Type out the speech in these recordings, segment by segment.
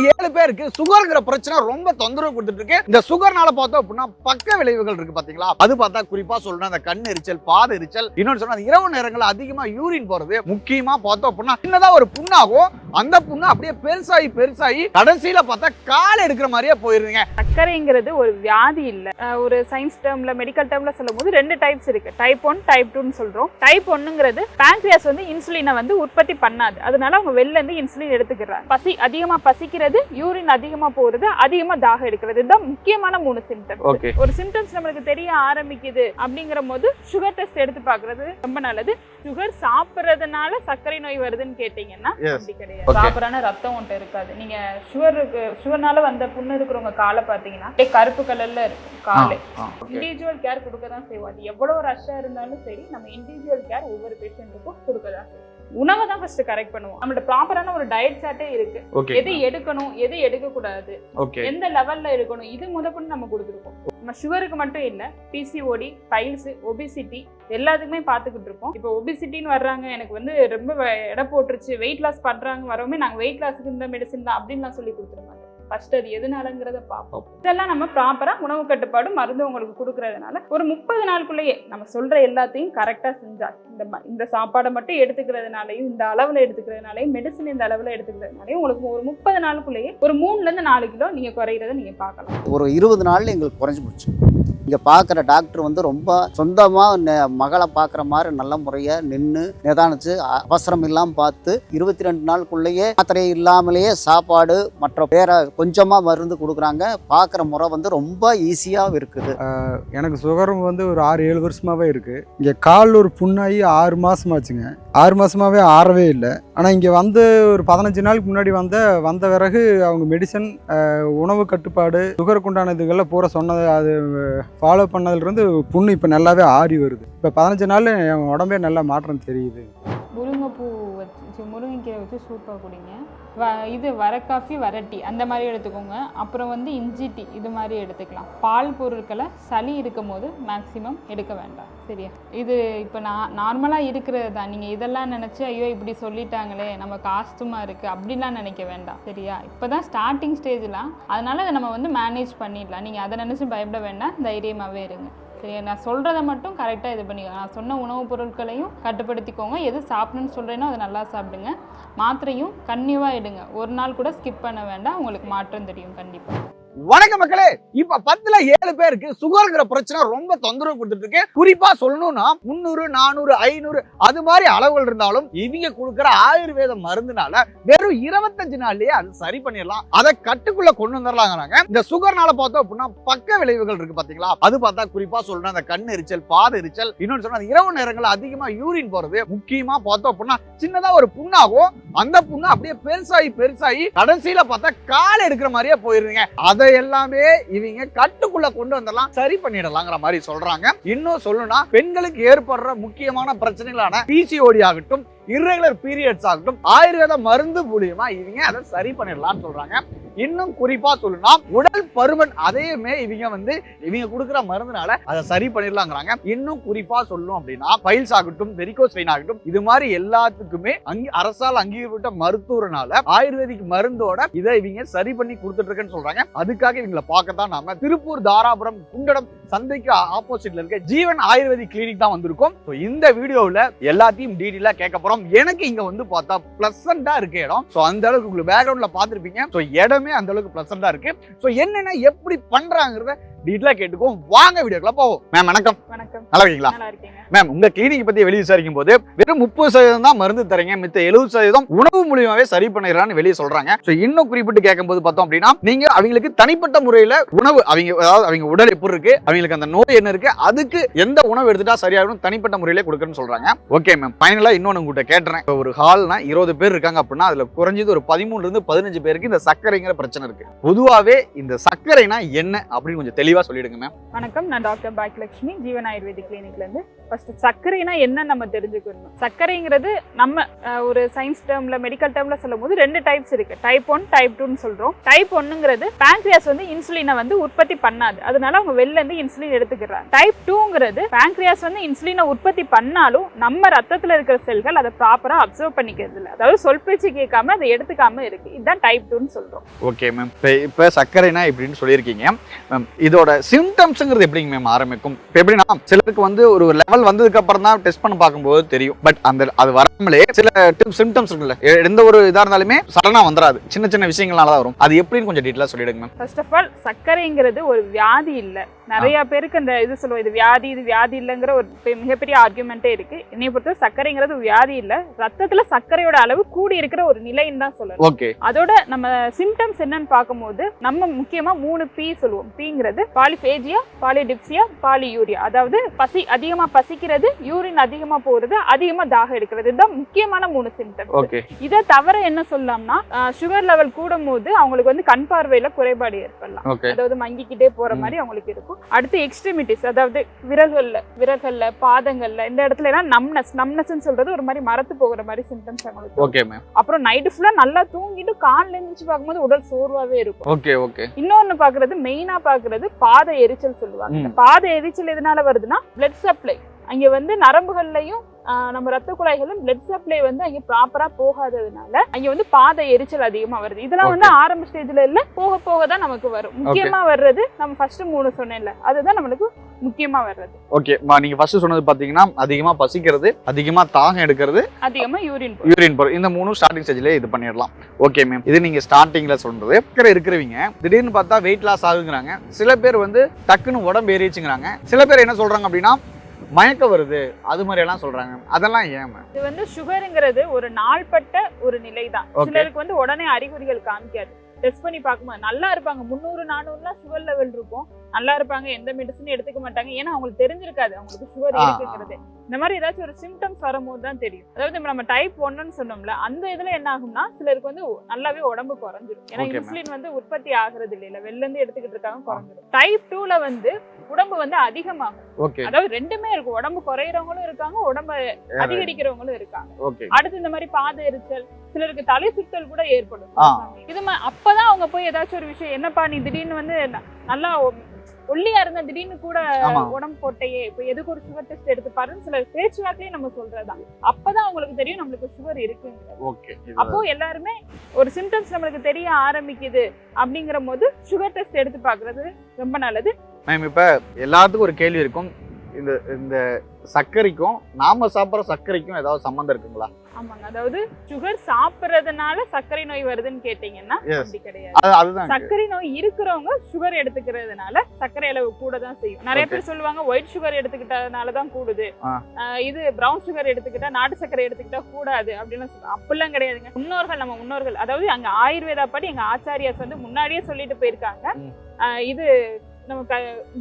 ஏன்னா நாலு பேருக்கு சுகர்ங்கிற பிரச்சனை ரொம்ப தொந்தரவு கொடுத்துட்டு இருக்கு இந்த சுகர்னால பார்த்தோம் அப்படின்னா பக்க விளைவுகள் இருக்கு பாத்தீங்களா? அது பார்த்தா குறிப்பா சொல்லணும் அந்த கண் எரிச்சல் பாத எரிச்சல் இன்னொன்னு சொன்னா இரவு நேரங்கள் அதிகமா யூரின் போறது முக்கியமா பார்த்தோம் அப்படின்னா சின்னதா ஒரு புண்ணாகும். அந்த புண்ணு அப்படியே பெருசாகி பெருசாகி கடைசியில பார்த்தா கால் எடுக்கிற மாதிரியே போயிருந்தீங்க சர்க்கரைங்கிறது ஒரு வியாதி இல்ல. ஒரு சயின்ஸ் டேர்ம்ல மெடிக்கல் டேர்ம்ல சொல்லும் போது ரெண்டு டைப்ஸ் இருக்கு. டைப் ஒன் டைப் டூன்னு சொல்றோம். டைப் ஒன்னுங்கிறது பேங்க்ரியாஸ் வந்து இன்சுலினை வந்து உற்பத்தி பண்ணாது. அதனால அவங்க வெளில இருந்து இன்சுலின் எடுத்துக்கிறாங்க. பசி அதிகமா பசிக்கிறது யூரின் அதிகமா போறது அதிகமா தாகம் எடுக்கிறது. இதுதான் முக்கியமான மூணு சிம்டம்ஸ் ஒரு சிம்டம்ஸ் நம்மளுக்கு தெரிய ஆரம்பிக்குது அப்படிங்கிற போது சுகர் டெஸ்ட் எடுத்து பார்க்கிறது ரொம்ப நல்லது. சுகர் சாப்பிட்றதுனால சர்க்கரை நோய் வருதுன்னு கேட்டீங்கன்னா. அப்படி கிடையாது. ப்ராப்பரான ரத்தம் ஒன்ட்டு இருக்காது. நீங்க சுகருக்கு சுகர்னால வந்த புண்ணு இருக்கிறவங்க காலை பார்த்தீங்கன்னா அப்படியே கருப்பு கலர்ல இருக்கும் காலு. இண்டிவிஜுவல் கேர் கொடுக்க தான் செய்வோம். அது எவ்வளவு ரஷ்ஷா இருந்தாலும் சரி நம்ம இண்டிவிஜுவல் கேர் ஒவ்வொரு பேஷண்ட்டுக்கும் கொடுக்க தான் செய்வோம். உணவை தான் ஃபர்ஸ்ட் கரெக்ட் பண்ணுவோம். நம்மளோட ப்ராப்பரான ஒரு டயட் சார்ட்டே இருக்கு. எது எடுக்கணும் எது எடுக்க கூடாது எந்த லெவல்ல இருக்கணும் இது முதற்கொண்டு நம்ம கொடுத்துருக்கோம். நம்ம சுகருக்கு மட்டும் இல்ல பிசிஓடி பைல்ஸ் ஒபிசிட்டி எல்லாத்துக்குமே பார்த்துக்கிட்டு இருக்கோம். இப்போ ஒபிசிட்டின்னு வர்றாங்க எனக்கு வந்து ரொம்ப எடை போட்டுருச்சு வெயிட் லாஸ் பண்றாங்க வரவுமே நாங்க வெயிட் லாஸுக்கு இந்த மெடிசன் தான் அப்படின்னு நான் சொல்லி கொடுத்துட மாட்டோம் ஃபர்ஸ்ட் அது எதுனாலங்கிறத பார்ப்போம். இதெல்லாம் நம்ம ப்ராப்பரா உணவு கட்டுப்பாடு மருந்து உங்களுக்கு கொடுக்கறதுனால ஒரு முப்பது நாளுக்குள்ளேயே நம்ம சொல்ற எல்லாத்தையும் கரெக்டா செஞ்சா இந்த இந்த சாப்பாடை மட்டும் எடுத்துக்கிறதுனாலையும் இந்த அளவுல எடுத்துக்கிறதுனாலையும் மெடிசன் இந்த அளவுல எடுத்துக்கிறதுனாலையும் உங்களுக்கு ஒரு முப்பது நாளுக்குள்ளேயே ஒரு மூணுல இருந்து நாலு கிலோ நீங்க குறையிறத நீங்க பார்க்கலாம். ஒரு இருபது நாள்ல எங்களுக்கு குறைஞ்சி போச்சு. இங்கே பார்க்குற டாக்டர் வந்து ரொம்ப சொந்தமாக மகளை பார்க்குற மாதிரி நல்ல முறையாக நின்று நிதானிச்சு அவசரம் இல்லாமல் பார்த்து இருபத்தி ரெண்டு நாளுக்குள்ளேயே மாத்திரை இல்லாமலேயே சாப்பாடு மற்ற வேற கொஞ்சமாக மருந்து கொடுக்குறாங்க. பார்க்குற முறை வந்து ரொம்ப ஈஸியாக இருக்குது. எனக்கு சுகரும் வந்து ஒரு ஆறு ஏழு வருஷமாகவே இருக்குது இங்கே கால் ஒரு புண்ணாகி ஆறு மாதமாச்சுங்க ஆறு மாதமாகவே ஆறவே இல்லை. ஆனால் இங்கே வந்து ஒரு பதினஞ்சு நாளுக்கு முன்னாடி வந்த வந்த பிறகு அவங்க மெடிசன் உணவு கட்டுப்பாடு சுகருக்கு உண்டான இதுகள்லாம் பூரா சொன்னது அது ஃபாலோ பண்ணதுலேருந்து புண்ணு இப்போ நல்லாவே ஆறி வருது. இப்போ பதினஞ்சு நாள் என் உடம்பே நல்லா மாற்றம் தெரியுது. வச்சு முருங்கைக்கீரை வச்சு சூப்பாக குடிங்க. வ இது வர காஃபி வர டீ அந்த மாதிரி எடுத்துக்கோங்க. அப்புறம் வந்து இஞ்சி டீ இது மாதிரி எடுத்துக்கலாம். பால் பொருட்களை சளி இருக்கும் போது மேக்ஸிமம் எடுக்க வேண்டாம். சரியா? இது இப்போ நான் நார்மலாக இருக்கிறது தான். நீங்கள் இதெல்லாம் நினச்சி ஐயோ இப்படி சொல்லிட்டாங்களே நம்ம காஸ்ட்டுமாக இருக்குது அப்படிலாம் நினைக்க வேண்டாம். சரியா? இப்போ தான் ஸ்டார்டிங் ஸ்டேஜ்லாம் அதனால் அதை நம்ம வந்து மேனேஜ் பண்ணிடலாம். நீங்கள் அதை நினச்சி பயப்பட வேண்டாம். தைரியமாகவே இருங்க. சரி நான் சொல்கிறத மட்டும் கரெக்டாக இது பண்ணிக்கோங்க நான் சொன்ன உணவுப் பொருட்களையும் கட்டுப்படுத்திக்கோங்க. எது சாப்பிடணும்னு சொல்கிறேனோ அதை நல்லா சாப்பிடுங்க. மாத்திரையும் கன்னியூவாக எடுங்க. ஒரு நாள் கூட ஸ்கிப் பண்ண வேண்டாம். உங்களுக்கு மாற்றம் தெரியும் கண்டிப்பாக வணக்க மக்களே. இப்ப பத்துல ஏழு பேருக்கு சுகர்ங்கிற பிரச்சனை ரொம்ப தொந்தரவு கொடுத்துட்டு இருக்கு குறிப்பா சொல்லணும்னா முந்நூறு நானூறு ஐநூறு அது மாதிரி அளவுகள் இருந்தாலும் இவங்க கொடுக்குற ஆயுர்வேத மருந்துனால வெறும் இருபத்தஞ்சு நாள்லயே அது சரி பண்ணிடலாம். அதை கட்டுக்குள்ள கொண்டு வந்துடலாங்கிறாங்க. இந்த சுகர்னால பார்த்தோம் அப்படின்னா பக்க விளைவுகள் இருக்கு பாத்தீங்களா? அது பார்த்தா குறிப்பா சொல்லணும் அந்த கண் எரிச்சல் பாத எரிச்சல் இன்னொன்னு சொன்னா அந்த இரவு நேரங்கள் அதிகமா யூரின் போறது முக்கியமா பார்த்தோம் அப்படின்னா சின்னதா ஒரு புண்ணாகும். அந்த புண்ணு அப்படியே பெருசாகி பெருசாகி கடைசியில பார்த்தா கால் எடுக்கிற மாதிரியே போயிருந்தீங்க அதை எல்லாமே இவங்க கட்டுக்குள்ள கொண்டு வந்துடலாம் சரி பண்ணிடலாங்கிற மாதிரி சொல்றாங்க. இன்னும் சொல்லணும்னா பெண்களுக்கு ஏற்படுற முக்கியமான பிரச்சனைகளான பிசிஓடி ஆகட்டும் irregular பீரியட்ஸ் ஆகட்டும் ஆயுர்வேத மருந்து மூலியமா இவங்க அதை சரி பண்ணிடலாம்னு சொல்றாங்க. இன்னும் குறிப்பா சொல்லணும்னா உடல் பருமன் அதையுமே இவங்க வந்து இவங்க கொடுக்குற மருந்துனால அதை சரி பண்ணிடலாங்கிறாங்க. இன்னும் குறிப்பா சொல்லணும் அப்படின்னா பைல்ஸ் ஆகட்டும் வெரிகோஸ் வெயின் ஆகட்டும் இது மாதிரி எல்லாத்துக்குமே அங்கி அரசால் அங்கீகரிக்கப்பட்ட மருத்துவனால ஆயுர்வேதிக் மருந்தோட இதை இவங்க சரி பண்ணி கொடுத்துட்டு இருக்கேன்னு சொல்றாங்க. அதுக்காக இவங்களை பார்க்கத்தான் நாம திருப்பூர் தாராபுரம் குண்டடம் சந்தைக்கு ஆப்போசிட்ல இருக்க ஜீவன் ஆயுர்வேதிக் கிளினிக் தான் வந்திருக்கும். இந்த வீடியோவில் எல்லாத்தையும் டீட்டெயிலாக கேட்க போறோம். எனக்கு இங்க வந்து பார்த்தா பிளசண்டா இருக்கு இடம். ஸோ அந்த அளவுக்கு உங்களுக்கு பேக்ரவுண்ட்ல பார்த்துருப்பீங்க. ஸோ இடமே அந்த அளவுக்கு பிளசண்டா இருக்கு. ஸோ என்னென்ன எப்படி பண்றாங்கிறத டீட்டெயிலாக கேட்டுக்கோம் வாங்க வீடியோக்குள்ள போவோம். மேம் வணக்கம். வணக்கம். நல்லா இருக்கீங்களா நல்லா இருக்கீங்க மேம் உங்க கிளினிக் பத்தி வெளியே விசாரிக்கும் போது வெறும் முப்பது சதவீதம் தான் மருந்து தரீங்க மித்த எழுபது சதவீதம் உணவு மூலியமாவே சரி பண்ணிடலாம்னு வெளியே சொல்றாங்க. ஸோ இன்னும் குறிப்பிட்டு கேட்கும்போது பார்த்தோம் அப்படின்னா நீங்க அவங்களுக்கு தனிப்பட்ட முறையில உணவு அவங்க அதாவது அவங்க உடல் எப்படி இருக்கு அவங்களுக்கு அந்த நோய் என்ன இருக்கு அதுக்கு எந்த உணவு எடுத்துட்டா சரியாகும் தனிப்பட்ட முறையில கொடுக்கணும்னு சொல்றாங்க. ஓகே மேம் ஃபைனலா இன்னொன்னு உங்ககிட்ட கேட்டுறேன். இப்போ ஒரு ஹால்னா இருபது பேர் இருக்காங்க அப்படின்னா அதுல குறைஞ்சது ஒரு பதிமூணுல இருந்து பதினஞ்சு பேருக்கு இந்த சர்க்கரைங்கிற பிரச்சனை இருக்கு. பொதுவாவே இந்த சர்க்கரைனா என்ன அப்படின்னு கொஞ்சம் தெளிவா சொல்லிடுங்க மேம் வணக்கம். நான் டாக்டர் பாக்யலட்சுமி ஜீவன் ஆயுர்வேதிக் கிளினிக்லேருந்து ஃபர்ஸ்ட் சர்க்கரைனா என்ன நம்ம தெரிஞ்சுக்கணும். சர்க்கரைங்கிறது நம்ம ஒரு சயின்ஸ் டேர்ம்ல மெடிக்கல் டேர்ம்ல சொல்லும் போது ரெண்டு டைப்ஸ் இருக்கு. டைப் ஒன் டைப் டூன்னு சொல்றோம். டைப் ஒன்னுங்கிறது பேங்க்ரியாஸ் வந்து இன்சுலினை வந்து உற்பத்தி பண்ணாது. அதனால அவங்க வெளில இருந்து இன்சுலின் எடுத்துக்கிறாங்க. டைப் டூங்கிறது பேங்க்ரியாஸ் வந்து இன்சுலினை உற்பத்தி பண்ணாலும் நம்ம ரத்தத்தில் இருக்கிற செல்கள் அதை ப்ராப்பராக அப்சர்வ் பண்ணிக்கிறது இல்லை. அதாவது சொல் பேச்சு கேட்காம அதை எடுத்துக்காம இருக்கு. இதுதான் டைப் டூன்னு சொல்றோம். ஓகே மேம் இப்போ இப்போ சர்க்கரைனா இப்படின்னு சொல்லியிருக்கீங்க. மேம் இதோட சிம்டம்ஸுங்கிறது எப்படிங்க மேம் ஆரம்பிக்கும்? இப்போ எப்படின்னா சிலருக்கு வந்து ஒரு லெவல் வந்ததுக்கு அப்புறம் தான் டெஸ்ட் பண்ண பார்க்கும்போது தெரியும். பட் அந்த அது வராமலே சில சிம்டம்ஸ் இருக்குல்ல எந்த ஒரு இதாக இருந்தாலுமே சடனாக வந்துடாது சின்ன சின்ன விஷயங்கள்னால தான் வரும். அது எப்படின்னு கொஞ்சம் டீட்டெயிலாக சொல்லிடுங்க மேம் ஃபர்ஸ்ட் ஆஃப் ஆல் சர்க்கரைங்கிறது ஒரு வியாதி இல்லை. நிறைய பேருக்கு அந்த இது சொல்லுவோம் இது வியாதி இது வியாதி இல்லைங்கிற ஒரு மிகப்பெரிய ஆர்குமெண்ட்டே இருக்கு. என்னைய பொறுத்த சர்க்கரைங்கிறது வியாதி இல்லை. ரத்தத்துல சர்க்கரையோட அளவு கூடி இருக்கிற ஒரு நிலைன்னு தான் சொல்லணும். ஓகே. அதோட நம்ம சிம்டம்ஸ் என்னன்னு பார்க்கும்போது நம்ம முக்கியமா மூணு பி சொல்லுவோம். பிங்கிறது பாலிஃபேஜியா பாலிடிப்சியா பாலியூரியா அதாவது பசி அதிகமா பசிக்கிறது யூரின் அதிகமா போறது அதிகமா தாகம் எடுக்கிறது. இதுதான் முக்கியமான மூணு சிம்டம்ஸ் இதை தவிர என்ன சொல்லலாம்னா சுகர் லெவல் கூடும் போது அவங்களுக்கு வந்து கண் பார்வையில குறைபாடு ஏற்படலாம். அதாவது மங்கிக்கிட்டே போற. மாதிரி அவங்களுக்கு இருக்கும். அடுத்து எக்ஸ்ட்ரிமிட்டிஸ் அதாவது விரல்கள்ல விரல்கள்ல பாதங்கள்ல இந்த இடத்துல எல்லாம் நம்னஸ் நம்னஸ்ன்னு சொல்றது ஒரு மாதிரி மரத்து போகிற மாதிரி சிம்டம்ஸ் அவங்களுக்கு வரும். ஓகே மேம் அப்புறம் நைட்டு ஃபுல்லா நல்லா தூங்கிட்டு காலைல எழுந்திரிச்சு பார்க்கும்போது உடல் சோர்வாவே இருக்கும். ஓகே ஓகே இன்னொன்னு பாக்குறது மெயினா பாக்குறது பாத எரிச்சல் சொல்லுவாங்க. பாத எரிச்சல் எதனால வருதுன்னா பிளட் சப்ளை அங்க வந்து நரம்புகள்லயும் நம்ம ரத்த குழாய்களும் பிளட் சப்ளை வந்து அங்க ப்ராப்பரா போகாததுனால அங்க வந்து பாத எரிச்சல் அதிகமா வருது. இதெல்லாம் வந்து ஆரம்ப ஸ்டேஜ்ல இல்ல போக போக தான் நமக்கு வரும். முக்கியமா வர்றது நம்ம ஃபர்ஸ்ட் மூணு சொன்னேன்ல அதுதான் நம்மளுக்கு முக்கியமா வர்றது. ஓகே நீங்க ஃபர்ஸ்ட் சொன்னது பாத்தீங்கன்னா அதிகமா பசிக்கிறது அதிகமா தாகம் எடுக்கிறது அதிகமா யூரின் யூரின் போற இந்த மூணும் ஸ்டார்டிங் ஸ்டேஜ்ல இது பண்ணிடலாம். ஓகே மேம் இது நீங்க ஸ்டார்டிங்ல சொல்றது. இருக்கிற இருக்கிறவங்க திடீர்னு பார்த்தா வெயிட் லாஸ் ஆகுங்கிறாங்க. சில பேர் வந்து டக்குன்னு உடம்பு ஏறிச்சுங்கிறாங்க சில பேர் என்ன சொல்றாங்க அப்படின்னா மயக்கம் வருது அது மாதிரி எல்லாம் சொல்றாங்க. அதெல்லாம் ஏன் இது வந்து சுகருங்கிறது ஒரு நாள்பட்ட ஒரு நிலை தான். சிலருக்கு வந்து உடனே அறிகுறிகள் காமிக்காது. டெஸ்ட் பண்ணி பார்க்கும்போது நல்லா இருப்பாங்க. முந்நூறு நானூறுலாம் சுகர் லெவல் இருக்கும். நல்லா இருப்பாங்க. எந்த மெடிசனும் எடுத்துக்க மாட்டாங்க. ஏன்னா அவங்களுக்கு தெரிஞ்சிருக்காது. அவங்களுக்கு சுகர் இருக்குங்கிறது. இந்த மாதிரி ஏதாச்சும் ஒரு சிம்டம்ஸ் வரும்போது தான் தெரியும். அதாவது இப்ப நம்ம டைப் ஒன்னு சொன்னோம்ல அந்த இதுல என்ன ஆகும்னா சிலருக்கு வந்து நல்லாவே உடம்பு குறைஞ்சிரும். ஏன்னா. இன்சுலின் வந்து உற்பத்தி ஆகுறது இல்ல வெளில இருந்து எடுத்துக்கிட்டு இருக்காங்க குறைஞ்சிரும். டைப் டூல வந்து உடம்பு வந்து அதிகமாகும். அதாவது ரெண்டுமே இருக்கும். உடம்பு குறையறவங்களும் இருக்காங்க உடம்பு அதிகரிக்கிறவங்களும் இருக்காங்க. அடுத்து இந்த மாதிரி பாத எரிச்சல் சிலருக்கு தலை சுத்தல் கூட ஏற்படும். இது அப்பதான் அவங்க போய் ஏதாச்சும் ஒரு விஷயம் என்னப்பா நீ திடீர்னு வந்து நல்லா ஒல்லியா இருந்தா திடீர்னு கூட உடம்பு போட்டையே இப்ப எதுக்கு ஒரு சுகர் டெஸ்ட் எடுத்து பாருன்னு சில பேச்சுவார்த்தையே நம்ம சொல்றதுதான். அப்பதான் அவங்களுக்கு தெரியும் நம்மளுக்கு சுகர் இருக்குங்கிறது. ஓகே அப்போ எல்லாருமே ஒரு சிம்டம்ஸ் நம்மளுக்கு தெரிய ஆரம்பிக்குது அப்படிங்கிற போது சுகர் டெஸ்ட் எடுத்து பாக்குறது ரொம்ப நல்லது. மேம் இப்ப எல்லாத்துக்கும் ஒரு கேள்வி இருக்கும். இந்த இந்த சர்க்கரைக்கும் நாம சாப்பிட்ற சர்க்கரைக்கும் ஏதாவது சம்மந்தம் இருக்குங்களா? ஆமாங்க. அதாவது சுகர் சாப்பிடுறதுனால சர்க்கரை நோய் வருதுன்னு கேட்டீங்கன்னா. அப்படி கிடையாது. சர்க்கரை நோய் இருக்கிறவங்க சுகர் எடுத்துக்கிறதுனால சர்க்கரை அளவு கூட தான் செய்யும். நிறைய. பேர் சொல்லுவாங்க ஒயிட் சுகர் எடுத்துக்கிட்டதுனால தான் கூடுது இது பிரவுன் சுகர் எடுத்துக்கிட்டா நாட்டு சர்க்கரை எடுத்துக்கிட்டா கூடாது அப்படின்னு சொல்லுவாங்க அப்படிலாம் கிடையாதுங்க. முன்னோர்கள் நம்ம முன்னோர்கள் அதாவது அங்க ஆயுர்வேதா படி எங்க ஆச்சாரியாஸ் வந்து முன்னாடியே சொல்லிட்டு போயிருக்காங்க. இது நம்ம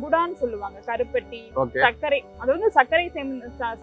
குடான்னு சொல்லுவாங்க. கருப்பட்டி சர்க்கரை. அது வந்து சர்க்கரை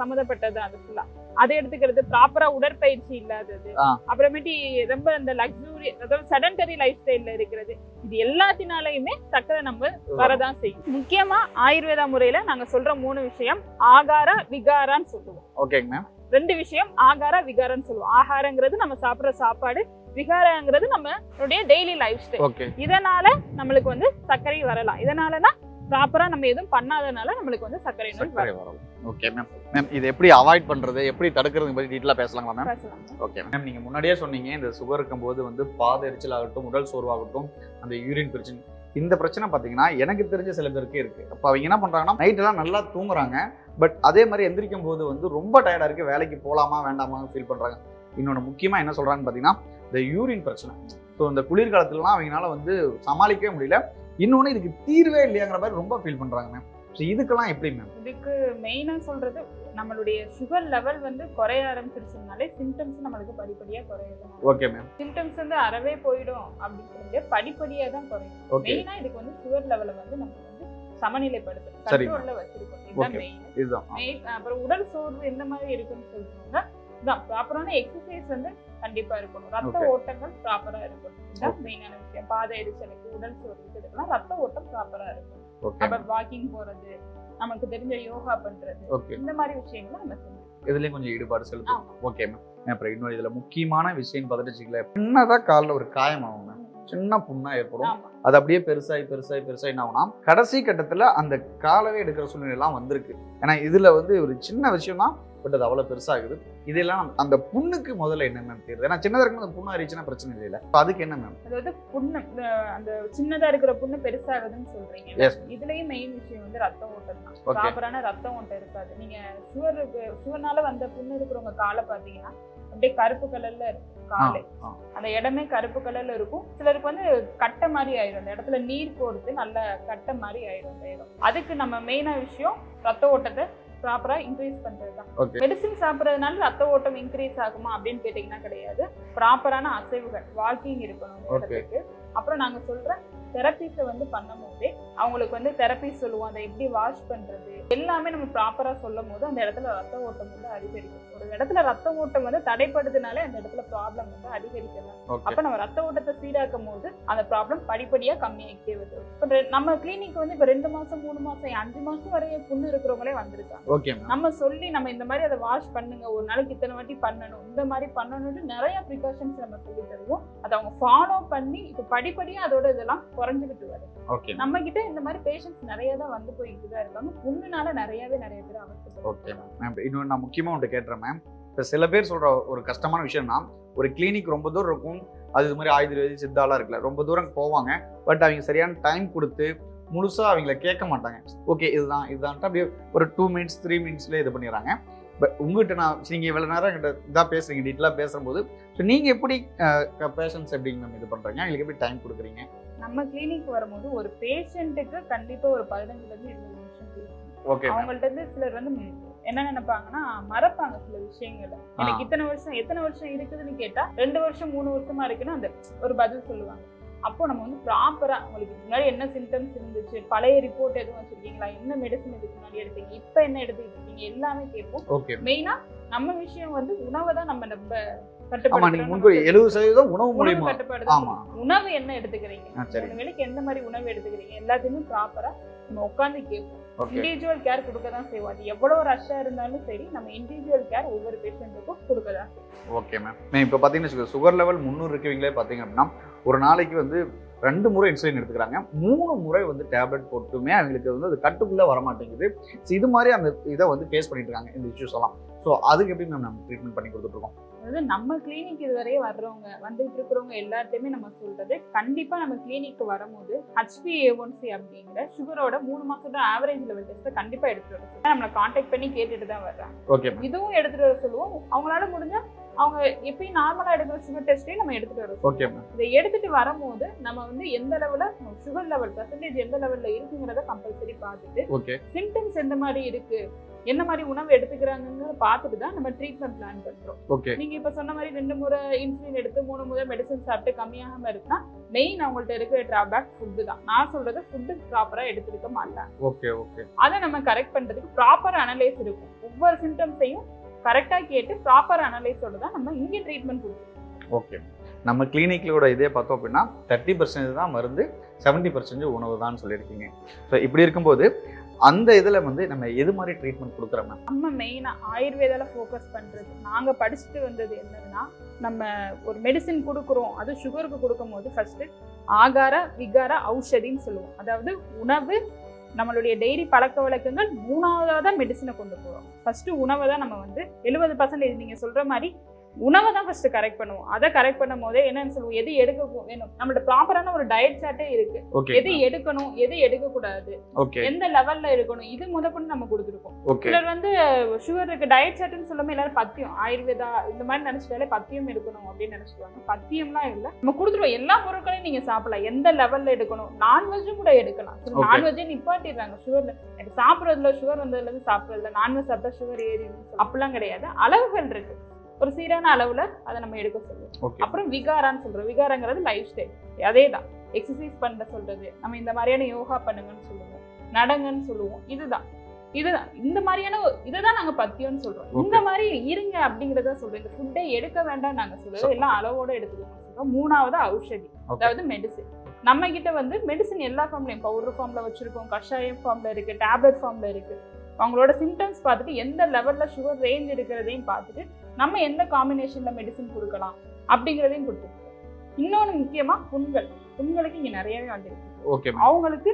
சம்மந்தப்பட்டது அது ஃபுல்லா அதை எடுத்துக்கிறது ப்ராப்பரா உடற்பயிற்சி இல்லாதது. அப்புறமேட்டி ரொம்ப இந்த லக்ஸூரி அதாவது செடன்டரி லைஃப் ஸ்டைல்ல இருக்கிறது. இது எல்லாத்தினாலையுமே சர்க்கரை நம்ம வரதான் செய்யும். முக்கியமா ஆயுர்வேதா முறையில நாங்க சொல்ற மூணு விஷயம் ஆகாரா விகாரான்னு சொல்லுவோம். ஓகேங்க மேம் ரெண்டு விஷயம் ஆகாரா விகாரான்னு சொல்லுவோம். ஆகாரங்கிறது நம்ம சாப்பிடுற சாப்பாடு விகாரங்கிறது நம்மளுடைய டெய்லி லைஃப் ஸ்டைல் இதனால நம்மளுக்கு வந்து சர்க்கரை வரலாம். இதனாலனா ப்ராப்பரா நம்ம எதுவும் பண்ணாதனால நம்மளுக்கு வந்து சர்க்கரை நோய் வரும். ஓகே மேம் மேம் இது எப்படி அவாய்ட் பண்றது? எப்படி தடுக்கிறது பத்தி டீட்டெயிலாக பேசலாங்களா மேம் பேசலாம். ஓகே மேம் நீங்க முன்னாடியே சொன்னீங்க இந்த சுகர் இருக்கும்போது வந்து பாத எரிச்சல் ஆகட்டும் உடல் சோர்வாகட்டும் அந்த யூரின் பிரச்சனை. இந்த பிரச்சனை பார்த்தீங்கன்னா எனக்கு தெரிஞ்ச சில பேருக்கு இருக்கு. அப்போ அவங்க என்ன பண்றாங்கன்னா நைட் எல்லாம் நல்லா தூங்குறாங்க. பட் அதே மாதிரி எந்திரிக்கும் போது வந்து ரொம்ப டயர்டா இருக்கு. வேலைக்கு போலாமா வேண்டாமான்னு ஃபீல் பண்றாங்க. இன்னொன்று முக்கியமா என்ன சொல்றாங்கன்னு பார்த்தீங்கன்னா இந்த யூரின் பிரச்சனை. ஸோ இந்த குளிர்காலத்துலலாம் அவங்களால வந்து சமாளிக்கவே முடியல. இன்னொன்று இதுக்கு தீர்வே இல்லையாங்கிற மாதிரி ரொம்ப ஃபீல் பண்றாங்க மேம் ஸோ இதுக்கெல்லாம் எப்படி மேம் இதுக்கு மெயினா சொல்றது நம்மளுடைய சுகர் லெவல் வந்து குறைய ஆரம்பிச்சிருச்சுனாலே சிம்டம்ஸ் நம்மளுக்கு படிப்படியா குறையுது ஓகே மேம் சிம்டம்ஸ் வந்து அறவே போயிடும் அப்படின்னு சொல்லிட்டு படிப்படியா தான் குறையும். ஓகே மெயினா இதுக்கு வந்து சுகர் லெவலை வந்து நம்ம வந்து சமநிலைப்படுத்தணும். கண்ட்ரோல்ல வச்சிருக்கணும் இதுதான். மெயின் அப்புறம் உடல் சோர்வு எந்த மாதிரி இருக்குன்னு இதான் ப்ராப்பரான எக்ஸசைஸ் வந்து கண்டிப்பா இருக்கணும். ரத்த. ஓட்டங்கள் ப்ராப்பரா இருக்கணும். இதுதான் மெயினான விஷயம். பாத எரிச்சலுக்கு உடல் சோர்வுக்கு இதுக்கெல்லாம் ரத்த ஓட்டம் ப்ராப்பரா இருக்கணும். ஓகே அப்ப வாக்கிங் போறது நமக்கு தெரிஞ்ச யோகா பண்றது இந்த மாதிரி விஷயங்களை நம்ம செஞ்சோம் இதுலயும் கொஞ்சம் ஈடுபாடு செலுத்தும். ஓகே மேம் அப்புறம் இன்னொரு இதுல முக்கியமான விஷயம் பார்த்துட்டு வச்சுக்கல சின்னதா காலில் ஒரு காயம் ஆகும் மேம் சின்ன புண்ணா ஏற்படும். அது அப்படியே பெருசாகி பெருசாகி பெருசாகி என்ன ஆகும்னா கடைசி கட்டத்துல அந்த காலவே எடுக்கிற சூழ்நிலை எல்லாம் வந்திருக்கு. ஏன்னா இதுல வந்து ஒரு சின்ன விஷயம் தான் பட் அது அவ்வளவு பெருசாகுது. இதெல்லாம் அந்த புண்ணுக்கு முதல்ல என்ன மேம் தீருது ஏன்னா சின்னதா இருக்கும் அந்த புண்ணு அறிச்சுன்னா பிரச்சனை இல்லை இப்ப அதுக்கு என்ன மேம் அதாவது புண்ணு அந்த சின்னதா இருக்கிற புண்ணு பெருசாகுதுன்னு சொல்றீங்க. Yes. இதுலயும் மெயின் விஷயம் வந்து ரத்த ஓட்டம் தான். ப்ராப்பரான ரத்த ஓட்டம் இருக்காது. நீங்க சுகர் சுகர்னால வந்த புண்ணு இருக்கிறவங்க காலை பாத்தீங்கன்னா அப்படியே கருப்பு கலர்ல இருக்கும் காலு. அந்த இடமே கருப்பு கலர்ல இருக்கும். சிலருக்கு வந்து கட்டை மாதிரி ஆயிரும். அந்த இடத்துல நீர் கோர்த்து நல்ல கட்டை மாதிரி ஆயிரும் அந்த இடம். அதுக்கு நம்ம மெயினா விஷயம் ரத்த ஓட்டத்தை ப்ராப்பரா இன்க்ரீஸ் பண்றது தான் மெடிசின் சாப்பிட்றதுனால ரத்த ஓட்டம் இன்க்ரீஸ் ஆகுமா அப்படின்னு கேட்டிங்கன்னா கிடையாது. ப்ராப்பரான அசைவுகள் வாக்கிங் இருக்கணும் அப்புறம் நாங்க சொல்ற தெரப்பிஸை வந்து பண்ணும் போதே அவங்களுக்கு வந்து தெரப்பி சொல்லுவோம். அதை எப்படி வாஷ் பண்றது? எல்லாமே நம்ம ப்ராப்பரா சொல்லும் போது அந்த இடத்துல ரத்த ஓட்டம் வந்து அதிகரிக்கும். ஒரு இடத்துல ரத்த ஓட்டம் வந்து தடைப்படுதுனாலே அந்த இடத்துல ப்ராப்ளம் வந்து அதிகரிக்கலாம். அப்ப நம்ம ரத்த ஓட்டத்தை சீராக்கும் போது அந்த ப்ராப்ளம் படிப்படியா கம்மியாகிட்டே வருது. இப்ப நம்ம கிளினிக் வந்து இப்ப ரெண்டு மாசம் மூணு மாசம் அஞ்சு மாசம் வரைய புண்ணு இருக்கிறவங்களே வந்திருக்காங்க. நம்ம சொல்லி நம்ம இந்த மாதிரி அதை வாஷ் பண்ணுங்க. ஒரு நாளைக்கு இத்தனை வாட்டி பண்ணணும். இந்த மாதிரி பண்ணணும்னு நிறைய ப்ரிகாஷன்ஸ் நம்ம சொல்லி தருவோம். அதை அவங்க ஃபாலோ பண்ணி இப்போ படிப்படியா அதோட இதெல்லாம் குறைஞ்சுக்கிட்டு வருது. நம்ம கிட்ட இந்த மாதிரி பேஷண்ட்ஸ் நிறைய தான் வந்து போயிட்டு தான் இருக்காங்க. புண்ணுனால நிறையவே நிறைய பேர் அவஸ்தைப்படுறாங்க ஓகே மேம் இன்னொன்று நான் முக்கியமாக ஒன்று கேட்டுறேன் மேம் இப்போ சில பேர் சொல்கிற ஒரு கஷ்டமான விஷயம்னா ஒரு கிளினிக் ரொம்ப தூரம் இருக்கும். அது மாதிரி ஆயுர்வேதி சித்தாலாம் இருக்குல்ல ரொம்ப தூரம் போவாங்க. பட் அவங்க சரியான டைம் கொடுத்து முழுசாக அவங்கள கேட்க மாட்டாங்க. ஓகே இதுதான் இதுதான்ட்டு அப்படியே ஒரு டூ மினிட்ஸ் த்ரீ மினிட்ஸ்லேயே இது பண்ணிடுறாங்க. பட் உங்ககிட்ட நான் நீங்கள் இவ்வளோ நேரம் என்கிட்ட இதாக பேசுறீங்க டீட்டெயிலாக பேசும்போது ஸோ நீங்கள் எப்படி பேஷன்ஸ் எப்படிங்க மேம் இது பண்ணுறீங்க அவங்களுக்கு எப்படி டைம் கொடுக்குறீங்க? நம்ம கிளினிக் வரும்போது ஒரு பேஷண்ட்டுக்கு கண்டிப்பா ஒரு பதினஞ்சுல இருந்து இருபது நிமிஷம் பேசணும் அவங்கள்ட்ட இருந்து சிலர் வந்து என்ன நினைப்பாங்கன்னா மறப்பாங்க சில விஷயங்களை. எனக்கு இத்தனை வருஷம் எத்தனை வருஷம் இருக்குதுன்னு கேட்டா ரெண்டு வருஷம் மூணு வருஷமா இருக்குன்னு அந்த ஒரு பதில் சொல்லுவாங்க. அப்போ நம்ம வந்து ப்ராப்பரா உங்களுக்கு முன்னாடி என்ன சிம்டம்ஸ் இருந்துச்சு பழைய ரிப்போர்ட் எதுவும் வச்சிருக்கீங்களா என்ன மெடிசன் இதுக்கு முன்னாடி எடுத்தீங்க இப்போ என்ன எடுத்துக்கிட்டு இருக்கீங்க எல்லாமே கேட்போம். மெயினா நம்ம விஷயம் வந்து உணவை தான் நம்ம ரொம்ப நீங்கள் கட்டுப்படுத்துறோம் முன்பு எழுபது சதவீதம் உணவு மூலியமா. ஆமா. உணவு என்ன எடுத்துக்கிறீங்க? சரி. எந்த மாதிரி உணவு எடுத்துக்கிறீங்க? எல்லாத்தையுமே ப்ராப்பரா நம்ம உட்காந்து கேட்போம். இண்டிவிஜுவல் கேர் கொடுக்க தான் செய்வோம். அது எவ்வளவு ரஷ்ஷா இருந்தாலும் சரி நம்ம இண்டிவிஜுவல் கேர் ஒவ்வொரு பேஷண்ட்டுக்கும் கொடுக்க தான் ஓகே மேம் மேம் இப்போ பார்த்தீங்கன்னா சுகர் லெவல் முந்நூறு இருக்கவங்களே பார்த்தீங்க அப்படின்னா ஒரு நாளைக்கு வந்து ரெண்டு முறை இன்சுலின் எடுத்துக்கிறாங்க. மூணு முறை வந்து டேப்லெட் போட்டுமே அவங்களுக்கு வந்து அது கட்டுக்குள்ளே வர மாட்டேங்குது ஸோ இது மாதிரி அந்த இதை வந்து ஃபேஸ் பண்ணிட்டு இருக்காங்க இந்த இஷ்யூஸ் எல்லாம். ஸோ அதுக்கு எப்படி மேம் நம்ம ட்ரீட்மெண்ட் பண்ணி கொடுத்துட்ருக்கோம் அதாவது நம்ம கிளினிக் இதுவரையே வர்றவங்க வந்துட்டு இருக்கிறவங்க எல்லாத்தையுமே நம்ம சொல்றது கண்டிப்பா நம்ம கிளினிக் வரும்போது ஹச்பி ஏஒன்சி அப்படிங்கிற சுகரோட மூணு மாசத்தோட ஆவரேஜ் லெவல் டெஸ்ட்டை கண்டிப்பா எடுத்துட்டு வர நம்மளை காண்டாக்ட் பண்ணி கேட்டுட்டு தான் வர்றாங்க. இதுவும் எடுத்துட்டு வர சொல்லுவோம். அவங்களால முடிஞ்சா அவங்க எப்பயும் நார்மலா எடுக்கிற சுகர் டெஸ்ட்டையும் நம்ம எடுத்துட்டு வர சொல்லுவோம். ஓகே இதை எடுத்துட்டு வரும்போது நம்ம வந்து எந்த லெவல சுகர் லெவல் பர்சன்டேஜ் எந்த லெவல்ல இருக்குங்கிறத கம்பல்சரி பார்த்துட்டு சிம்டம்ஸ் எந்த மாதிரி இருக்கு என்ன மாதிரி உணவு எடுத்துக்கிறாங்கன்னு பார்த்துட்டு தான் நம்ம ட்ரீட்மெண்ட் பிளான் பண்றோம். ஓகே நீங்க இப்ப சொன்ன மாதிரி ரெண்டு முறை இன்சுலின் எடுத்து மூணு முறை மெடிசன் சாப்பிட்டு கம்மியாகாம இருக்குன்னா மெயின் அவங்கள்ட்ட இருக்கிற டிராபேக் ஃபுட்டு தான். நான் சொல்றது ஃபுட்டு ப்ராப்பரா எடுத்துருக்க மாட்டாங்க. ஓகே ஓகே அதை நம்ம கரெக்ட் பண்றதுக்கு ப்ராப்பர் அனலைஸ் இருக்கும். ஒவ்வொரு சிம்டம்ஸையும் கரெக்டா கேட்டு ப்ராப்பர் அனலைஸோட தான் நம்ம இங்கே ட்ரீட்மெண்ட் கொடுப்போம் ஓகே நம்ம கிளினிக்லோட இதே பார்த்தோம் அப்படின்னா தேர்ட்டி பர்சன்டேஜ் தான் மருந்து செவன்ட்டி பர்சன்டேஜ் உணவு தான் சொல்லியிருக்கீங்க. ஸோ இப்படி இருக்கும்போது அந்த இதில் வந்து நம்ம எது மாதிரி ட்ரீட்மெண்ட் கொடுக்குறோம் நம்ம மெயினாக ஆயுர்வேதால ஃபோக்கஸ் பண்ணுறது நாங்கள் படிச்சுட்டு வந்தது என்னதுன்னா நம்ம ஒரு மெடிசின் கொடுக்குறோம். அது சுகருக்கு கொடுக்கும் போது ஃபஸ்ட்டு ஆகார விகார ஔஷதின்னு சொல்லுவோம். அதாவது உணவு நம்மளுடைய டெய்லி பழக்க வழக்கங்கள் மூணாவதாக தான் மெடிசனை கொண்டு போகிறோம் ஃபஸ்ட்டு உணவை தான் நம்ம வந்து எழுபது பர்சன்டேஜ் நீங்கள் சொல்கிற மாதிரி உணவை தான் ஃபர்ஸ்ட் கரெக்ட் பண்ணுவோம். அதை கரெக்ட் பண்ணும் போதே என்னன்னு சொல்லுவோம்? எது எடுக்க வேணும் நம்மளோட ப்ராப்பரான ஒரு டயட் சார்ட்டே இருக்கு. எது எடுக்கணும் எது எடுக்க கூடாது எந்த லெவல்ல இருக்கணும் இது முதற்கொண்டு நம்ம கொடுத்துருக்கோம். சிலர் வந்து சுகர் இருக்கு டயட் சார்ட்னு சொல்லாம எல்லாரும் பத்தியம் ஆயுர்வேதா இந்த மாதிரி நினைச்சிட்டாலே பத்தியம் எடுக்கணும் அப்படின்னு நினைச்சிடுவாங்க பத்தியம்லாம் இல்ல. நம்ம கொடுத்துருவோம். எல்லா பொருட்களையும் நீங்க சாப்பிடலாம். எந்த லெவல்ல எடுக்கணும்? நான்வெஜ்ஜும் கூட எடுக்கலாம். நான்வெஜ்ஜே நிப்பாட்டிடுறாங்க. சுகர்ல எனக்கு சாப்பிட்றதுல சுகர் வந்ததுல இருந்து சாப்பிட்றதுல நான்வெஜ் சாப்பிட்டா சுகர் ஏறிடும் அப்படிலாம் கிடையாது. அளவுகள் இருக்கு. ஒரு சீரான அளவுல அதை நம்ம எடுக்க சொல்லுவோம். அப்புறம் விகாரான்னு சொல்றோம். விகாரங்கிறது லைஃப் ஸ்டைல் அதே தான் எக்ஸசைஸ் பண்ண சொல்றது. நம்ம இந்த மாதிரியான யோகா பண்ணுங்கன்னு சொல்லுவோம். நடங்கன்னு சொல்லுவோம். இதுதான். இதுதான். இந்த மாதிரியான இதுதான் நாங்க பத்தியம்னு சொல்றோம். இந்த மாதிரி இருங்க அப்படிங்கறத சொல்றோம். இந்த ஃபுட்டே எடுக்க வேண்டாம் நாங்க சொல்றது. So- எல்லாம் அளவோட எடுத்துக்கணும் சொல்றோம். மூணாவது ஔஷதி. அதாவது மெடிசின் நம்ம கிட்ட வந்து மெடிசன் எல்லா ஃபார்ம்லையும் பவுடர் ஃபார்ம்ல வச்சிருக்கோம். கஷாயம் ஃபார்ம்ல இருக்கு. டேப்லெட் ஃபார்ம்ல இருக்கு. அவங்களோட சிம்டம்ஸ் பார்த்துட்டு எந்த லெவல்ல சுகர் ரேஞ்ச் இருக்கிறதையும் பார்த்துட்டு நம்ம எந்த காம்பினேஷன்ல மெடிசன் கொடுக்கலாம் அப்படிங்கிறதையும் கொடுத்துருக்கோம் இன்னொன்று முக்கியமா புண்கள். புண்களுக்கு இங்க நிறையவே வந்துருக்கு ஓகே அவங்களுக்கு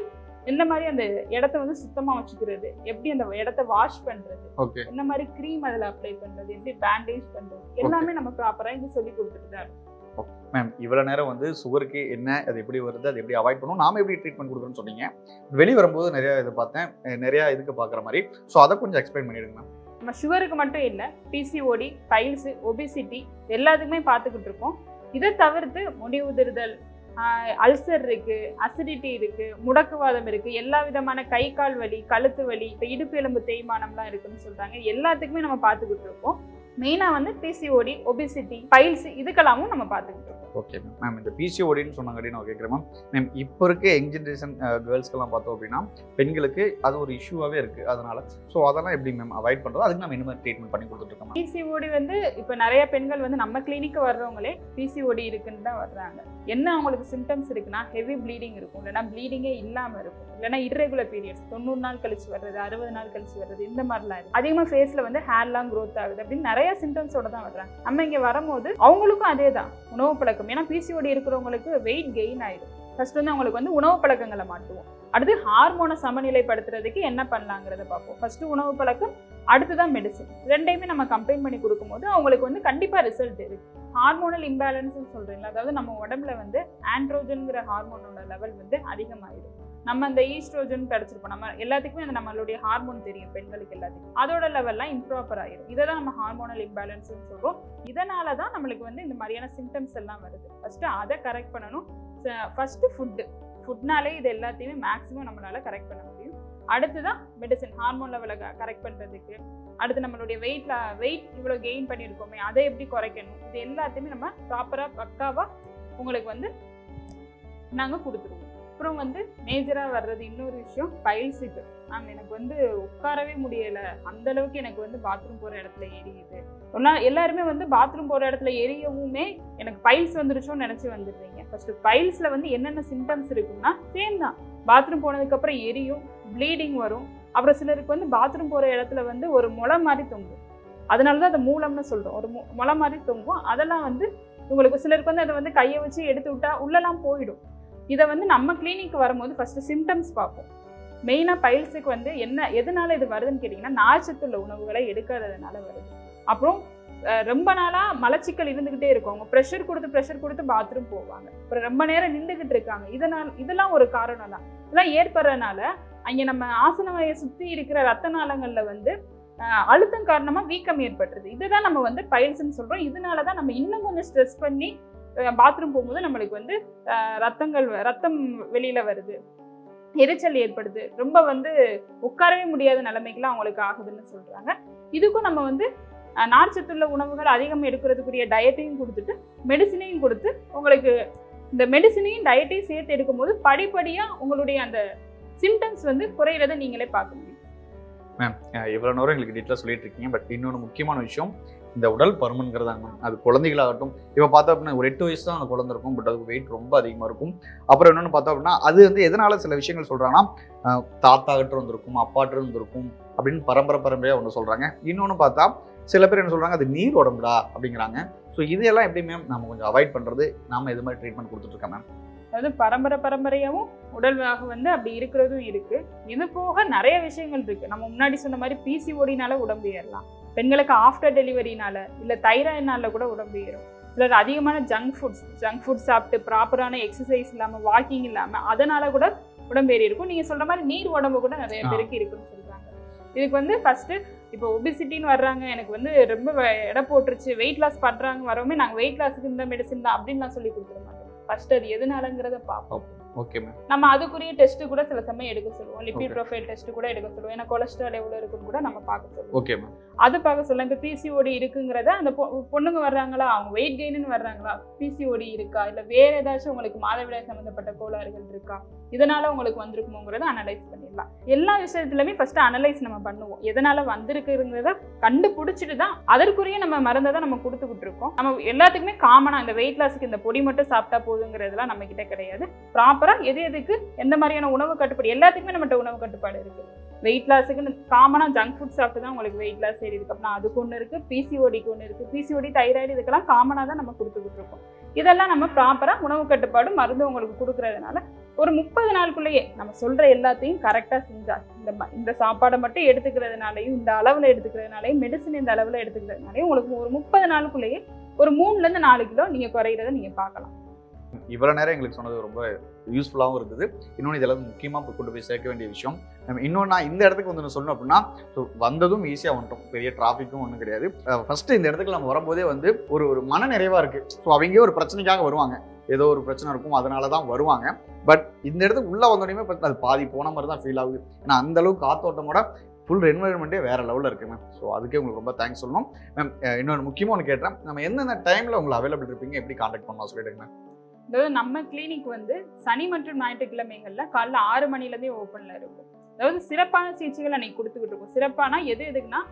எந்த மாதிரி அந்த இடத்த வந்து சுத்தமா வச்சுக்கிறது எப்படி அந்த இடத்த வாஷ் பண்றது ஓகே என்ன மாதிரி க்ரீம் அதில் அப்ளை பண்றது எப்படி பேண்டேஜ் பண்றது எல்லாமே நம்ம ப்ராப்பரா இங்க சொல்லி கொடுத்துட்டு தான் இருக்கோம். மேம் இவ்வளவு நேரம் வந்து சுகருக்கு என்ன அது எப்படி வருது அது எப்படி அவாய்ட் பண்ணணும் நாம எப்படி ட்ரீட்மெண்ட் கொடுக்குறோம்னு சொன்னீங்க. வெளியே வரும்போது நிறைய இது பார்த்தேன் நிறைய இதுக்கு பார்க்குற மாதிரி. ஸோ அதை கொஞ்சம் எக்ஸ்பிளைன் பண்ணிடுங்க மேம் நம்ம சுகருக்கு மட்டும் இல்லை பிசிஓடி பைல்ஸு ஒபிசிட்டி எல்லாத்துக்குமே பார்த்துக்கிட்டு இருக்கோம். இதை தவிர்த்து முடி உதிர்தல் அல்சர் இருக்குது அசிடிட்டி இருக்குது முடக்குவாதம் இருக்குது எல்லா விதமான கை கால் வலி கழுத்து வலி இப்போ இடுப்பு எலும்பு தேய்மானம்லாம் இருக்குன்னு சொல்கிறாங்க எல்லாத்துக்குமே நம்ம பார்த்துக்கிட்டு இருக்கோம். மெயினாக வந்து பிசிஓடி ஒபிசிட்டி பைல்ஸ் இதுக்கெல்லாமும் நம்ம பார்த்துக்கிட்டு இருக்கோம். ஓகே மேம் மேம் இந்த பிசிஓடின்னு சொன்னாங்க நான் கேட்குறேன் மேம் மேம் இப்போ இருக்க யங் ஜென்ரேஷன் கேர்ள்ஸ்க்கெல்லாம் பார்த்தோம் அப்படின்னா பெண்களுக்கு அது ஒரு இஷ்யூவாகவே இருக்குது அதனால ஸோ அதெல்லாம் எப்படி மேம் அவாய்ட் பண்ணுறது அதுக்கு நம்ம என்ன ட்ரீட்மெண்ட் பண்ணி கொடுத்துட்ருக்கோம் பிசிஓடி வந்து இப்போ நிறைய பெண்கள் வந்து நம்ம கிளினிக்கு வர்றவங்களே பிசிஓடி இருக்குன்னு தான் வர்றாங்க. என்ன அவங்களுக்கு சிம்டம்ஸ் இருக்குன்னா ஹெவி ப்ளீடிங் இருக்கும். இல்லைன்னா ப்ளீடிங்கே இல்லாமல் இருக்கும். இல்லைன்னா இர்ரெகுலர் பீரியட்ஸ் தொண்ணூறு நாள் கழிச்சு வர்றது அறுபது நாள் கழிச்சு வர்றது இந்த மாதிரிலாம் இருக்கு. அதிகமாக ஃபேஸில் வந்து ஹேர்லாம் க்ரோத் ஆகுது அப்படின்னு நிறைய சிம்டம்ஸோட தான் வர்றாங்க. நம்ம இங்கே வரும்போது அவங்களுக்கும் அதே தான் உணவு பழக்கம். ஏன்னா பிசிஓடி இருக்கிறவங்களுக்கு வெயிட் கெயின் ஆயிடும் ஃபர்ஸ்ட் வந்து அவங்களுக்கு வந்து உணவு பழக்கங்களை மாட்டுவோம் அடுத்து ஹார்மோனை சமநிலைப்படுத்துறதுக்கு என்ன பண்ணலாங்கிறத பார்ப்போம். ஃபர்ஸ்ட் உணவு பழக்கம் அடுத்துதான் மெடிசன் ரெண்டையுமே நம்ம கம்பைன் பண்ணி கொடுக்கும்போது அவங்களுக்கு வந்து கண்டிப்பாக ரிசல்ட் இருக்கு. ஹார்மோனல் இம்பேலன்ஸ்னு சொல்றீங்களா? அதாவது நம்ம உடம்புல வந்து ஆண்ட்ரோஜன்கிற ஹார்மோனோட லெவல் வந்து அதிகமாயிடும். நம்ம அந்த ஈஸ்ட்ரோஜன் கிடச்சிருப்போம். நம்ம எல்லாத்துக்குமே அந்த நம்மளுடைய ஹார்மோன் தெரியும் பெண்களுக்கு எல்லாத்துக்கும். அதோட லெவல்லாம் இம்ப்ராப்பர் ஆயிரும். இதை தான் நம்ம ஹார்மோனல் இம்பேலன்ஸ்னு சொல்கிறோம் இதனால தான் நம்மளுக்கு வந்து இந்த மாதிரியான சிம்டம்ஸ் எல்லாம் வருது. ஃபஸ்ட்டு அதை கரெக்ட் பண்ணணும். ஃபஸ்ட்டு ஃபுட்டு ஃபுட்னாலே இது எல்லாத்தையுமே மேக்ஸிமம் நம்மளால் கரெக்ட் பண்ண முடியும். அடுத்துதான் மெடிசன் ஹார்மோன் லெவலை கரெக்ட் பண்ணுறதுக்கு அடுத்து நம்மளுடைய வெயிட்ல வெயிட் இவ்வளோ கெயின் பண்ணியிருக்கோமே அதை எப்படி குறைக்கணும் இது எல்லாத்தையுமே நம்ம ப்ராப்பராக பக்காவாக உங்களுக்கு வந்து நாங்கள் கொடுத்துருவோம். அப்புறம் வந்து மேஜராக வர்றது இன்னொரு விஷயம் பயில்ஸுக்கு மேம் எனக்கு வந்து உட்காரவே முடியலை. அந்த அளவுக்கு எனக்கு வந்து பாத்ரூம் போகிற இடத்துல எரியுது ஒன்றா எல்லாருமே வந்து பாத்ரூம் போகிற இடத்துல எரியவுமே எனக்கு பைல்ஸ் வந்துருச்சோன்னு நினச்சி வந்துடுறீங்க. ஃபஸ்ட்டு பைல்ஸில் வந்து என்னென்ன சிம்டம்ஸ் இருக்குன்னா சேம் தான். பாத்ரூம் போனதுக்கப்புறம் எரியும் ப்ளீடிங் வரும். அப்புறம் சிலருக்கு வந்து பாத்ரூம் போகிற இடத்துல வந்து ஒரு முளை மாதிரி தொங்கும். அதனால தான் அதை மூலம்னு சொல்கிறோம் ஒரு மு- முளை மாதிரி தொங்கும். அதெல்லாம் வந்து உங்களுக்கு சிலருக்கு வந்து அதை வந்து கையை வச்சு எடுத்து விட்டால் உள்ளெல்லாம் போயிடும். இதை வந்து நம்ம கிளினிக் வரும்போது ஃபஸ்ட்டு சிம்டம்ஸ் பார்ப்போம். மெயினாக பைல்ஸுக்கு வந்து என்ன எதனால இது வருதுன்னு கேட்டிங்கன்னா நார்ச்சத்துள்ள உணவுகளை எடுக்காததுனால வருது. அப்புறம் ரொம்ப நாளாக மலச்சிக்கல் இருந்துக்கிட்டே இருக்கும். அவங்க ப்ரெஷர் கொடுத்து ப்ரெஷர் கொடுத்து பாத்ரூம் போவாங்க. அப்புறம் ரொம்ப நேரம் நின்றுக்கிட்டு இருக்காங்க. இதனால் இதெல்லாம் ஒரு காரணம் தான். இதெல்லாம் ஏற்படுறதுனால அங்கே நம்ம ஆசனவாயை சுற்றி இருக்கிற ரத்த நாளங்களில் வந்து அழுத்தம் காரணமாக வீக்கம் ஏற்பட்டுருது. இதுதான் நம்ம வந்து பைல்ஸ்ன்னு சொல்கிறோம் இதனால தான் நம்ம இன்னும் கொஞ்சம் ஸ்ட்ரெஸ் பண்ணி பாத்ரூம் போகும்போது நம்மளுக்கு வந்து ரத்தங்கள் ரத்தம் வெளியில வருது. எரிச்சல் ஏற்படுது. ரொம்ப வந்து உட்காரவே முடியாத நிலைமைக்கெல்லாம் அவங்களுக்கு ஆகுதுன்னு சொல்றாங்க. இதுக்கும் நம்ம வந்து நார்ச்சத்துள்ள உணவுகள் அதிகம் எடுக்கிறதுக்குரிய டயட்டையும் கொடுத்துட்டு மெடிசினையும் கொடுத்து உங்களுக்கு இந்த மெடிசினையும் டயட்டையும் சேர்த்து எடுக்கும்போது படிப்படியாக உங்களுடைய அந்த சிம்டம்ஸ் வந்து குறையிறதை நீங்களே பார்க்க முடியும். மேம் இவ்வளோ நேரம் எங்களுக்கு டீட்டெயிலாக சொல்லிட்டு இருக்கீங்க. பட் இன்னொன்று முக்கியமான விஷயம் இந்த உடல் பருமன்கிறதாங்க மேம் அது குழந்தைகளாகட்டும் இப்போ பார்த்தோம் அப்படின்னா ஒரு எட்டு வயசு தான் அந்த குழந்தை இருக்கும் பட் அதுக்கு வெயிட் ரொம்ப அதிகமாக இருக்கும். அப்புறம் என்னென்னு பார்த்தோம் அப்படின்னா அது வந்து எதனால் சில விஷயங்கள் சொல்கிறாங்கன்னா தாத்தாகிட்ட இருந்திருக்கும் அப்பாட்ட இருந்திருக்கும் அப்படின்னு பரம்பரை பரம்பரையாக ஒன்று சொல்கிறாங்க இன்னொன்று பார்த்தா சில பேர் என்ன சொல்கிறாங்க அது நீர் உடம்புடா அப்படிங்கிறாங்க. ஸோ இதையெல்லாம் எப்படி மேம் நம்ம கொஞ்சம் அவாய்ட் பண்ணுறது நாம இது மாதிரி ட்ரீட்மெண்ட் கொடுத்துட்ருக்கோம் மேம் அதாவது பரம்பரை பரம்பரையாவும் உடல்வாக வந்து அப்படி இருக்கிறதும் இருக்கு. இது போக நிறைய விஷயங்கள் இருக்கு. நம்ம முன்னாடி சொன்ன மாதிரி பிசிஓடினால உடம்பு ஏறலாம். பெண்களுக்கு ஆஃப்டர் டெலிவரினால இல்ல தைராய்டுனால கூட உடம்பு ஏறும். சிலர் அதிகமான ஜங்க் ஃபுட்ஸ் ஜங்க் ஃபுட் சாப்பிட்டு ப்ராப்பரான எக்ஸசைஸ் இல்லாம வாக்கிங் இல்லாம அதனால கூட உடம்பு ஏறி இருக்கும் நீங்க சொல்ற மாதிரி நீர் உடம்பு கூட நிறைய. பேருக்கு இருக்குன்னு சொல்றாங்க. இதுக்கு வந்து ஃபர்ஸ்ட் இப்போ ஒபிசிட்டின்னு வர்றாங்க எனக்கு வந்து ரொம்ப எடை போட்டுருச்சு வெயிட் லாஸ் பண்றாங்க வரவுமே நாங்க வெயிட் லாஸ்க்கு இந்த மெடிசின் தான் அப்படின்னு நான் சொல்லி கொடுத்துட மாட்டோம். ஃபர்ஸ்ட் அது எதுனாலங்கிறத பார்ப்போம். ஓகே மேம் நம்ம அதுக்குரிய டெஸ்ட் கூட சில சமயம் எடுக்க சொல்லுவோம். லிபிட். ப்ரொஃபைல் டெஸ்ட் கூட எடுக்க சொல்லுவோம். ஏன்னா கொலஸ்ட்ரால் எவ்வளோ இருக்குன்னு கூட நம்ம பார்க்க சொல்லுவோம். ஓகே மேம் அது பார்க்க சொல்ல இப்போ பிசிஓடி இருக்குங்கிறத அந்த பொண்ணுங்க வர்றாங்களா? அவங்க வெயிட் கெயின்னு வர்றாங்களா? பிசிஓடி இருக்கா? இல்லை வேற ஏதாச்சும் உங்களுக்கு மாதவிடாய் சம்மந்தப்பட்ட கோளாறுகள் இருக்கா? இதனால உங்களுக்கு வந்திருக்குமோங்கிறத அனலைஸ் பண்ணிடலாம். எல்லா விஷயத்துலையுமே ஃபர்ஸ்ட் அனலைஸ் நம்ம பண்ணுவோம். எதனால வந்திருக்குங்கிறத கண்டுபிடிச்சிட்டு தான் அதற்குரிய நம்ம மருந்தை தான் நம்ம கொடுத்துக்கிட்டு இருக்கோம். நம்ம எல்லாத்துக்குமே காமனா இந்த வெயிட் லாஸுக்கு இந்த பொடி மட்டும் சாப்பிட்டா போதுங்கிறதுலாம் நம்ம கிட்ட கிடையாது. ப்ராப்பரா எது எதுக்கு எந்த மாதிரியான உணவு கட்டுப்பாடு எல்லாத்துக்குமே நம்மகிட்ட உணவு கட்டுப்பாடு இருக்குது வெயிட் லாஸுக்குன்னு காமனா ஜங்க் ஃபுட் சாப்பிட்டு தான் உங்களுக்கு வெயிட் லாஸ் ஏறி இருக்கு அதுக்கு ஒன்று இருக்கு பிசிஓடிக்கு ஒன்று இருக்குது பிசிஓடி தைராய்டு இதுக்கெல்லாம் காமனாக தான் நம்ம கொடுத்துக்கிட்டு இருக்கோம். இதெல்லாம் நம்ம ப்ராப்பரா உணவு கட்டுப்பாடு மருந்து உங்களுக்கு கொடுக்குறதுனால ஒரு முப்பது நாளுக்குள்ளேயே நம்ம சொல்ற எல்லாத்தையும் கரெக்டாக செஞ்சா இந்த இந்த சாப்பாடை மட்டும் எடுத்துக்கிறதுனாலையும் இந்த அளவில் எடுத்துக்கிறதுனாலையும் மெடிசன் இந்த அளவில் எடுத்துக்கிறதுனாலையும் உங்களுக்கு ஒரு முப்பது நாளுக்குள்ளேயே ஒரு மூணுல இருந்து நாலு கிலோ நீங்க குறையிறத நீங்க பார்க்கலாம். இவ்வளோ நேரம் எங்களுக்கு சொன்னது ரொம்ப யூஸ்ஃபுல்லாகவும் இருந்தது இன்னொன்று இதெல்லாம் முக்கியமாக கொண்டு போய் சேர்க்க வேண்டிய விஷயம். நம்ம இன்னொன்று நான் இந்த இடத்துக்கு வந்து நான் சொல்லணும் அப்படின்னா ஸோ வந்ததும் ஈஸியாக வந்துட்டோம். பெரிய டிராஃபிக்கும் ஒன்றும் கிடையாது. ஃபர்ஸ்ட் இந்த இடத்துக்கு நம்ம வரும்போதே வந்து ஒரு ஒரு மன நிறைவாக இருக்கு. ஸோ அவங்க ஒரு பிரச்சனைக்காக வருவாங்க. ஏதோ ஒரு பிரச்சனை இருக்கும் அதனால தான் வருவாங்க. பட் இந்த இடத்துக்கு உள்ளே வந்தோடனே அது பாதி போன மாதிரி தான் ஃபீல் ஆகுது. ஏன்னா அந்த அளவுக்கு காத்தோட்டமோட ஃபுல் என்வரன்மெண்ட்டே வேற லெவலில் இருக்கு மேம் ஸோ அதுக்கே உங்களுக்கு ரொம்ப தேங்க்ஸ் சொல்லணும். மேம் இன்னொன்று முக்கியமாக ஒன்று கேட்டேன். நம்ம எந்தெந்த டைமில் உங்களை அவைலபிள் இருப்பீங்க? எப்படி காண்டாக்ட் பண்ணலாம் சொல்லிடுங்க மேம் அதாவது நம்ம கிளினிக் வந்து சனி மற்றும் ஞாயிற்றுக்கிழமைகளில் காலைல ஆறு மணிலேருந்தே ஓப்பனில் இருக்கும். அதாவது சிறப்பான சிகிச்சைகள் அன்னைக்கு கொடுத்துக்கிட்டு இருக்கோம். சிறப்பானா எது எதுக்குன்னா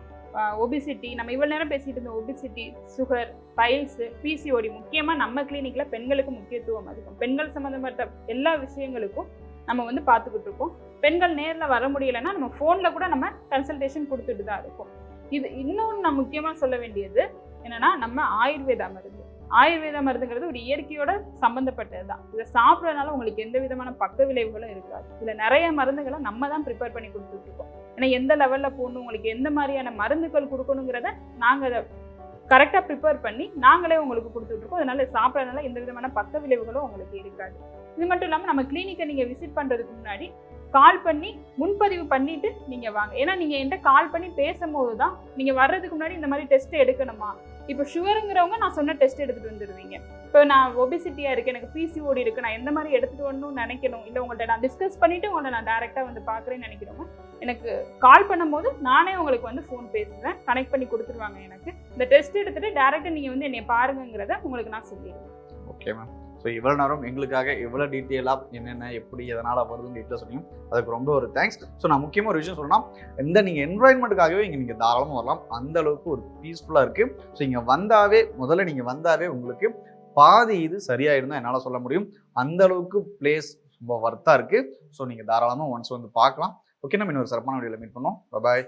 ஒபிசிட்டி நம்ம இவ்வளோ நேரம் பேசிகிட்டு இருந்த ஒபிசிட்டி சுகர் பைல்ஸு பிசிஓடி முக்கியமாக நம்ம கிளினிக்கில் பெண்களுக்கு முக்கியத்துவம் அதிகம். பெண்கள் சம்மந்தப்பட்ட எல்லா விஷயங்களுக்கும் நம்ம வந்து பார்த்துக்கிட்டு இருக்கோம். பெண்கள் நேரில் வர முடியலைன்னா நம்ம ஃபோனில் கூட நம்ம கன்சல்டேஷன் கொடுத்துட்டு தான் இருக்கோம். இது இன்னொன்று நான் முக்கியமாக சொல்ல வேண்டியது என்னன்னா நம்ம ஆயுர்வேதா மருந்து. ஆயுர்வேத மருந்துங்கிறது ஒரு இயற்கையோட சம்மந்தப்பட்டது தான் இதை சாப்பிட்றதுனால உங்களுக்கு எந்த விதமான பக்க விளைவுகளும் இருக்காது. இதில் நிறைய மருந்துகளை நம்ம தான் ப்ரிப்பேர் பண்ணி கொடுத்துட்ருக்கோம் ஏன்னா எந்த லெவலில் போடணும் உங்களுக்கு எந்த மாதிரியான மருந்துகள் கொடுக்கணுங்கிறத நாங்கள் அதை கரெக்டாக ப்ரிப்பேர் பண்ணி நாங்களே உங்களுக்கு கொடுத்துட்ருக்கோம் அதனால சாப்பிட்றதுனால எந்த விதமான பக்க விளைவுகளும் உங்களுக்கு இருக்காது. இது மட்டும் இல்லாமல் நம்ம கிளினிக்கை நீங்கள் விசிட் பண்ணுறதுக்கு முன்னாடி கால் பண்ணி முன்பதிவு பண்ணிட்டு நீங்கள் வாங்க. ஏன்னா நீங்கள் என்கிட்ட கால் பண்ணி பேசும்போது தான் நீங்கள் வர்றதுக்கு முன்னாடி இந்த மாதிரி டெஸ்ட் எடுக்கணுமா? இப்போ சுகருங்கிறவங்க நான் சொன்ன டெஸ்ட் எடுத்துட்டு வந்துடுவீங்க இப்போ நான் ஒபிசிட்டியாக இருக்கு எனக்கு பிசிஓடி இருக்கு நான் எந்த மாதிரி எடுத்துகிட்டு வரணும்னு நினைக்கணும்? இல்லை உங்கள்ட்ட நான் டிஸ்கஸ் பண்ணிட்டு உங்களை நான் டேரெக்டாக வந்து பார்க்குறேன்னு நினைக்கிறவங்க எனக்கு கால் பண்ணும்போது நானே உங்களுக்கு வந்து ஃபோன் பேசுவேன். கனெக்ட் பண்ணி கொடுத்துருவாங்க எனக்கு. இந்த டெஸ்ட் எடுத்துட்டு டேரெக்டாக நீங்கள் வந்து என்னை பாருங்கங்கிறத உங்களுக்கு நான் சொல்லிடுவேன். ஓகே மேம் ஸோ இவ்வளோ நேரம் எங்களுக்காக எவ்வளோ டீட்டெயிலாக என்னென்ன எப்படி எதனால் வருதுன்னு டீட்டெயில் சொன்னீங்க. அதுக்கு ரொம்ப ஒரு தேங்க்ஸ் ஸோ நான் முக்கியமாக ஒரு விஷயம் சொல்லணும் இந்த நீங்கள் என்வாயன்மெண்ட்டுக்காகவே இங்கே நீங்கள் தாராளமாக வரலாம். அந்த அளவுக்கு ஒரு பீஸ்ஃபுல்லாக இருக்குது ஸோ இங்கே வந்தாவே முதல்ல நீங்கள் வந்தாவே உங்களுக்கு பாதி இது சரியாயிருந்தா என்னால் சொல்ல முடியும். அந்த அளவுக்கு பிளேஸ் ரொம்ப ஒர்த்தாக இருக்குது ஸோ நீங்கள் தாராளமாக ஒன்ஸ் வந்து பார்க்கலாம். ஓகே நம்ம இன்னொரு சிறப்பான வீடியோவில் மீட் பண்ணோம் பாய்